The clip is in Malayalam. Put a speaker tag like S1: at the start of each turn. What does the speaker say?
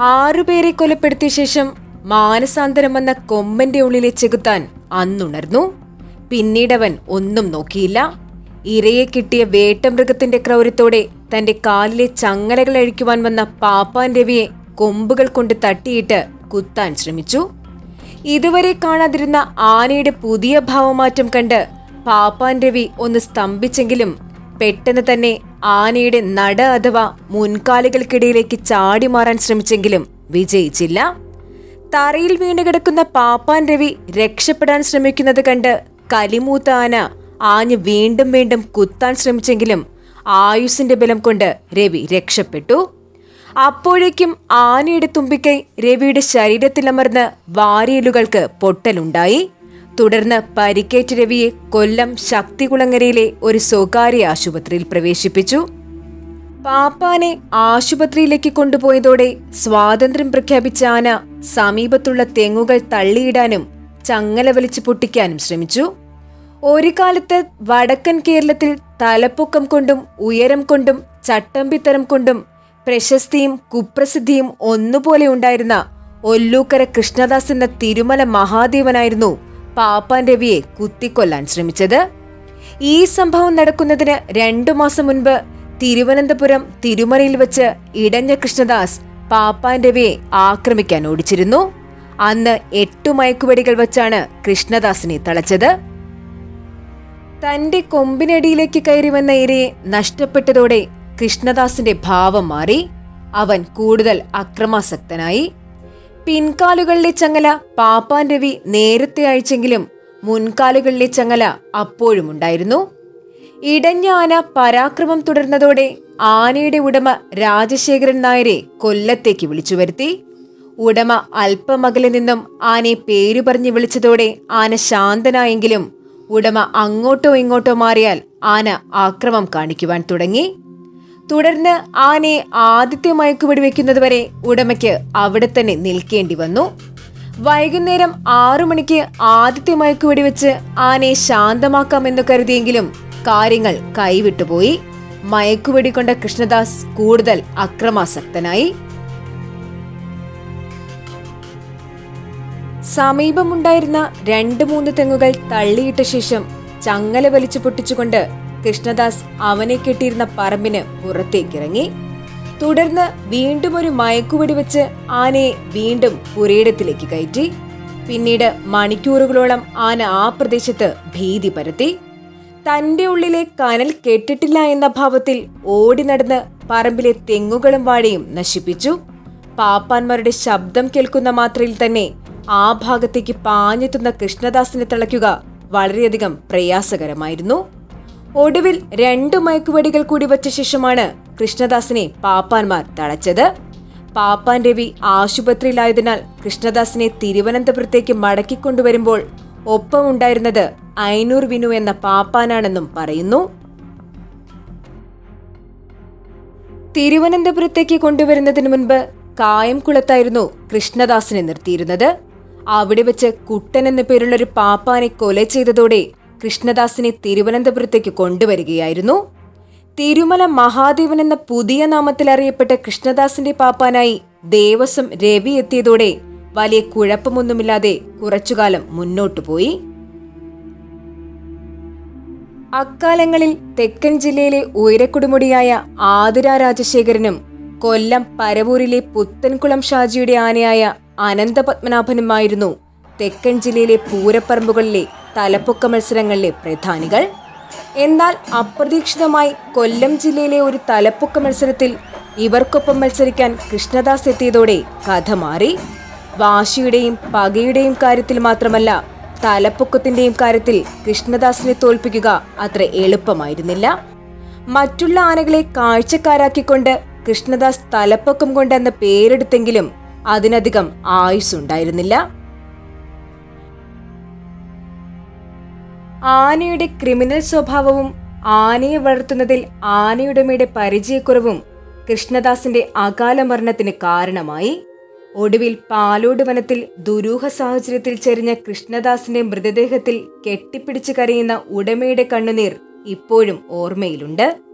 S1: ആറുപേരെ കൊലപ്പെടുത്തിയ ശേഷം മാനസാന്തരം വന്ന കൊമ്പന്റെ ഉള്ളിലെ ചെകുത്താൻ അന്നുണർന്നു. പിന്നീടവൻ ഒന്നും നോക്കിയില്ല. ഇരയെ കിട്ടിയ വേട്ടമൃഗത്തിന്റെ ക്രൗര്യത്തോടെ തന്റെ കാലിലെ ചങ്ങലകൾ അഴിക്കുവാൻ വന്ന പാപ്പാൻ രവിയെ കൊമ്പുകൾ കൊണ്ട് തട്ടിയിട്ട് കുത്താൻ ശ്രമിച്ചു. ഇതുവരെ കാണാതിരുന്ന ആനയുടെ പുതിയ ഭാവമാറ്റം കണ്ട് പാപ്പാൻ രവി ഒന്ന് സ്തംഭിച്ചെങ്കിലും പെട്ടെന്ന് തന്നെ ആനയുടെ നട അഥവാ മുൻകാലുകൾക്കിടയിലേക്ക് ചാടി മാറാൻ ശ്രമിച്ചെങ്കിലും വിജയിച്ചില്ല. തറയിൽ വീണ് കിടക്കുന്ന പാപ്പാൻ രവി രക്ഷപ്പെടാൻ ശ്രമിക്കുന്നത് കണ്ട് കലിമൂത്ത ആന ആഞ്ഞ് വീണ്ടും വീണ്ടും കുത്താൻ ശ്രമിച്ചെങ്കിലും ആയുസിന്റെ ബലം കൊണ്ട് രവി രക്ഷപ്പെട്ടു. അപ്പോഴേക്കും ആനയുടെ തുമ്പിക്കൈ രവിയുടെ ശരീരത്തിലമർന്ന് വാരിയലുകൾക്ക് പൊട്ടലുണ്ടായി. തുടർന്ന് പരിക്കേറ്റ രവിയെ കൊല്ലം ശക്തികുളങ്ങരയിലെ ഒരു സ്വകാര്യ ആശുപത്രിയിൽ പ്രവേശിപ്പിച്ചു. പാപ്പാനെ ആശുപത്രിയിലേക്ക് കൊണ്ടുപോയതോടെ സ്വാതന്ത്ര്യം പ്രഖ്യാപിച്ച ആന സമീപത്തുള്ള തെങ്ങുകൾ തള്ളിയിടാനും ചങ്ങല വലിച്ചു പൊട്ടിക്കാനും ശ്രമിച്ചു. ഒരു കാലത്ത് വടക്കൻ കേരളത്തിൽ തലപ്പൊക്കം കൊണ്ടും ഉയരം കൊണ്ടും ചട്ടമ്പിത്തരം കൊണ്ടും പ്രശസ്തിയും കുപ്രസിദ്ധിയും ഒന്നുപോലെ ഉണ്ടായിരുന്ന ഒല്ലൂക്കര കൃഷ്ണദാസ് എന്ന തിരുമല മഹാദേവനായിരുന്നു പാപ്പാൻ രവിയെ കുത്തിക്കൊല്ലാൻ ശ്രമിച്ചത്. ഈ സംഭവം നടക്കുന്നതിന് രണ്ടു മാസം മുൻപ് തിരുവനന്തപുരം തിരുമലയിൽ വെച്ച് ഇടഞ്ഞ കൃഷ്ണദാസ് പാപ്പാൻ രവിയെ ആക്രമിക്കാൻ ഓടിച്ചിരുന്നു. അന്ന് എട്ടു മയക്കുവെടികൾ വച്ചാണ് കൃഷ്ണദാസിനെ തളച്ചത്. തന്റെ കൊമ്പിനടിയിലേക്ക് കയറി വന്ന ഇരയെ നഷ്ടപ്പെട്ടതോടെ കൃഷ്ണദാസിന്റെ ഭാവം മാറി. അവൻ കൂടുതൽ അക്രമാസക്തനായി. പിൻകാലുകളിലെ ചങ്ങല പാപ്പാൻ രവി നേരത്തെ അയച്ചെങ്കിലും മുൻകാലുകളിലെ ചങ്ങല അപ്പോഴും ഉണ്ടായിരുന്നു. ഇടഞ്ഞ ആന പരാക്രമം തുടർന്നതോടെ ആനയുടെ ഉടമ രാജശേഖരൻ നായരെ കൊല്ലത്തേക്ക് വിളിച്ചു വരുത്തി. ഉടമ അല്പമകലെ നിന്നും ആനയെ പേരു പറഞ്ഞു വിളിച്ചതോടെ ആന ശാന്തനായെങ്കിലും ഉടമ അങ്ങോട്ടോ ഇങ്ങോട്ടോ മാറിയാൽ ആന ആക്രമം കാണിക്കുവാൻ തുടങ്ങി. തുടർന്ന് ആനയെ ആദ്യത്തെ മയക്കുപടി വെക്കുന്നതുവരെ ഉടമയ്ക്ക് അവിടെ തന്നെ നിൽക്കേണ്ടി വന്നു. വൈകുന്നേരം ആറു മണിക്ക് ആദ്യത്തെ മയക്കുപടി വെച്ച് ആനയെ ശാന്തമാക്കാമെന്ന് കരുതിയെങ്കിലും കാര്യങ്ങൾ കൈവിട്ടുപോയി മയക്കുവെടി കൊണ്ട കൃഷ്ണദാസ് കൂടുതൽ അക്രമാസക്തനായി. സമീപമുണ്ടായിരുന്ന രണ്ട് മൂന്ന് തെങ്ങുകൾ തള്ളിയിട്ട ശേഷം ചങ്ങല വലിച്ചു പൊട്ടിച്ചുകൊണ്ട് കൃഷ്ണദാസ് അവനെ കെട്ടിയിരുന്ന പറമ്പിന് പുറത്തേക്കിറങ്ങി. തുടർന്ന് വീണ്ടും ഒരു മയക്കുവെടി വെച്ച് ആനയെ വീണ്ടും പുരയിടത്തിലേക്ക് കയറ്റി. പിന്നീട് മണിക്കൂറുകളോളം ആന ആ പ്രദേശത്ത് ഭീതി പരത്തി. തന്റെ ഉള്ളിലെ കനൽ കെട്ടിട്ടില്ല എന്ന ഭാവത്തിൽ ഓടി നടന്ന് പറമ്പിലെ തെങ്ങുകളും വാഴയും നശിപ്പിച്ചു. പാപ്പാന്മാരുടെ ശബ്ദം കേൾക്കുന്ന മാത്രയിൽ തന്നെ ആ ഭാഗത്തേക്ക് പാഞ്ഞെത്തുന്ന കൃഷ്ണദാസിനെ തിളയ്ക്കുക വളരെയധികം പ്രയാസകരമായിരുന്നു. ഒടുവിൽ രണ്ടു മയക്കുവടികൾ കൂടി വച്ച ശേഷമാണ് കൃഷ്ണദാസിനെ പാപ്പാന്മാർ തളച്ചത്. പാപ്പാൻ രവി ആശുപത്രിയിലായതിനാൽ കൃഷ്ണദാസിനെ തിരുവനന്തപുരത്തേക്ക് മടക്കിക്കൊണ്ടുവരുമ്പോൾ ഒപ്പമുണ്ടായിരുന്നത് ഐനൂർ വിനു എന്ന പാപ്പാനാണെന്നും പറയുന്നു. തിരുവനന്തപുരത്തേക്ക് കൊണ്ടുവരുന്നതിന് മുൻപ് കായംകുളത്തായിരുന്നു കൃഷ്ണദാസിനെ നിർത്തിയിരുന്നത്. അവിടെ വെച്ച് കുട്ടൻ എന്ന പേരുള്ളൊരു പാപ്പാനെ കൊല ചെയ്തതോടെ കൃഷ്ണദാസിനെ തിരുവനന്തപുരത്തേക്ക് കൊണ്ടുവരികയായിരുന്നു. തിരുമല മഹാദേവൻ എന്ന പുതിയ നാമത്തിൽ അറിയപ്പെട്ട കൃഷ്ണദാസിന്റെ പാപ്പാനായി ദേവസ്വം രവി എത്തിയതോടെ വലിയ കുഴപ്പമൊന്നുമില്ലാതെ കുറച്ചുകാലം മുന്നോട്ടു പോയി. അക്കാലങ്ങളിൽ തെക്കൻ ജില്ലയിലെ ഉയരക്കുടുമുടിയായ ആതിര രാജശേഖരനും കൊല്ലം പരവൂരിലെ പുത്തൻകുളം ഷാജിയുടെ ആനയായ അനന്തപത്മനാഭനുമായിരുന്നു തെക്കൻ ജില്ലയിലെ പൂരപ്പറമ്പുകളിലെ തലപ്പൊക്ക മത്സരങ്ങളിലെ പ്രധാനികൾ. എന്നാൽ അപ്രതീക്ഷിതമായി കൊല്ലം ജില്ലയിലെ ഒരു തലപ്പൊക്ക മത്സരത്തിൽ ഇവർക്കൊപ്പം മത്സരിക്കാൻ കൃഷ്ണദാസ് എത്തിയതോടെ കഥ മാറി. വാശിയുടെയും പകയുടെയും കാര്യത്തിൽ മാത്രമല്ല തലപ്പൊക്കത്തിന്റെയും കാര്യത്തിൽ കൃഷ്ണദാസിനെ തോൽപ്പിക്കുക അത്ര എളുപ്പമായിരുന്നില്ല. മറ്റുള്ള ആനകളെ കാഴ്ചക്കാരാക്കിക്കൊണ്ട് കൃഷ്ണദാസ് തലപ്പൊക്കം കൊണ്ടെന്ന പേരെടുത്തെങ്കിലും അതിനധികം ആയുസ്സുണ്ടായിരുന്നില്ല. ആനയുടെ ക്രിമിനൽ സ്വഭാവവും ആനയെ വളർത്തുന്നതിൽ ആനയുടമയുടെ പരിചയക്കുറവും കൃഷ്ണദാസിന്റെ അകാല മരണത്തിന് കാരണമായി. ഒടുവിൽ പാലോട് വനത്തിൽ ദുരൂഹ സാഹചര്യത്തിൽ ചെരിഞ്ഞ കൃഷ്ണദാസിന്റെ മൃതദേഹത്തിൽ കെട്ടിപ്പിടിച്ച് കരയുന്ന ഉടമയുടെ കണ്ണുനീർ ഇപ്പോഴും ഓർമ്മയിലുണ്ട്.